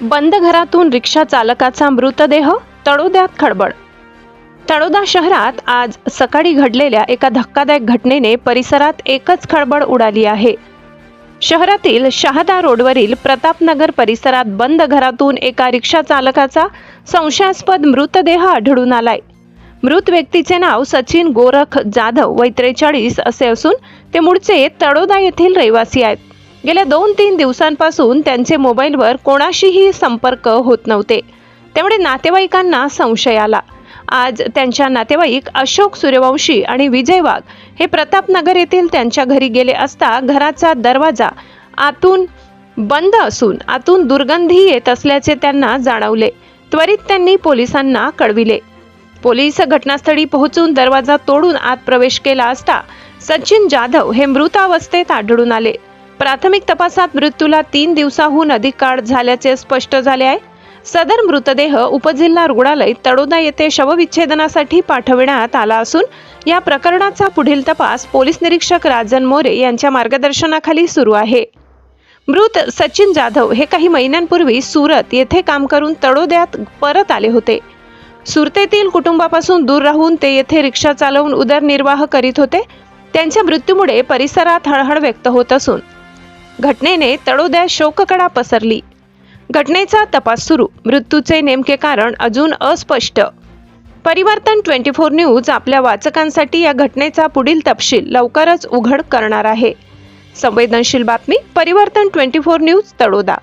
बंद घरातून रिक्षा चालकाचा मृतदेह? तळोद्यात खळबळ तळोदा शहरात आज सकाळी घडलेल्या एका धक्कादायक घटनेने परिसरात एकच खळबळ उडाली आहे. शहरातील शहादा रोडवरील प्रतापनगर परिसरात बंद घरातून एका रिक्षा चालकाचा संशयास्पद मृतदेह आढळून आलाय. मृत व्यक्तीचे नाव सचिन गोरख जाधव वय त्रेचाळीस असे असून ते मूळचे तळोदा येथील रहिवासी आहेत. गेल्या दोन तीन दिवसांपासून त्यांचे मोबाईलवर कोणाशीही संपर्क होत नव्हते. त्यामुळे नातेवाईकांना संशय आला. आज त्यांच्या नातेवाईक अशोक सूर्यवंशी आणि विजय वाघ हे प्रतापनगर येथील त्यांच्या घरी गेले असता घराचा दरवाजा आतून बंद असून आतून दुर्गंधी येत असल्याचे त्यांना जाणवले. त्वरित त्यांनी पोलिसांना कळविले. पोलीस घटनास्थळी पोहोचून दरवाजा तोडून आत प्रवेश केला असता सचिन जाधव हे मृतावस्थेत आढळून आले. प्राथमिक तपासात मृत्यूला तीन दिवसाहून अधिक काळ झाल्याचे स्पष्ट झाले आहे. सदर मृतदेह उपजिल्हा रुग्णालय तडोदा येथे शवविच्छेदनासाठी पाठविण्यात आला असून या प्रकरणाचा पुढील तपास पोलीस निरीक्षक राजन मोरे यांच्या मार्गदर्शनाखाली सुरू आहे. मृत सचिन जाधव हे काही महिन्यांपूर्वी सुरत येथे काम करून तडोद्यात परत आले होते. सुरतेतील कुटुंबापासून दूर राहून ते येथे रिक्षा चालवून उदरनिर्वाह करीत होते. त्यांच्या मृत्यूमुळे परिसरात हळहळ व्यक्त होत असून घटनेने तळोद्या शोककडा पसरली. घटनेचा तपास सुरू. मृत्यूचे नेमके कारण अजून अस्पष्ट. परिवर्तन ट्वेंटी फोर न्यूज आपल्या वाचकांसाठी या घटनेचा पुढील तपशील लवकरच उघड करणार आहे. संवेदनशील बातमी परिवर्तन ट्वेंटी फोर न्यूज तळोदा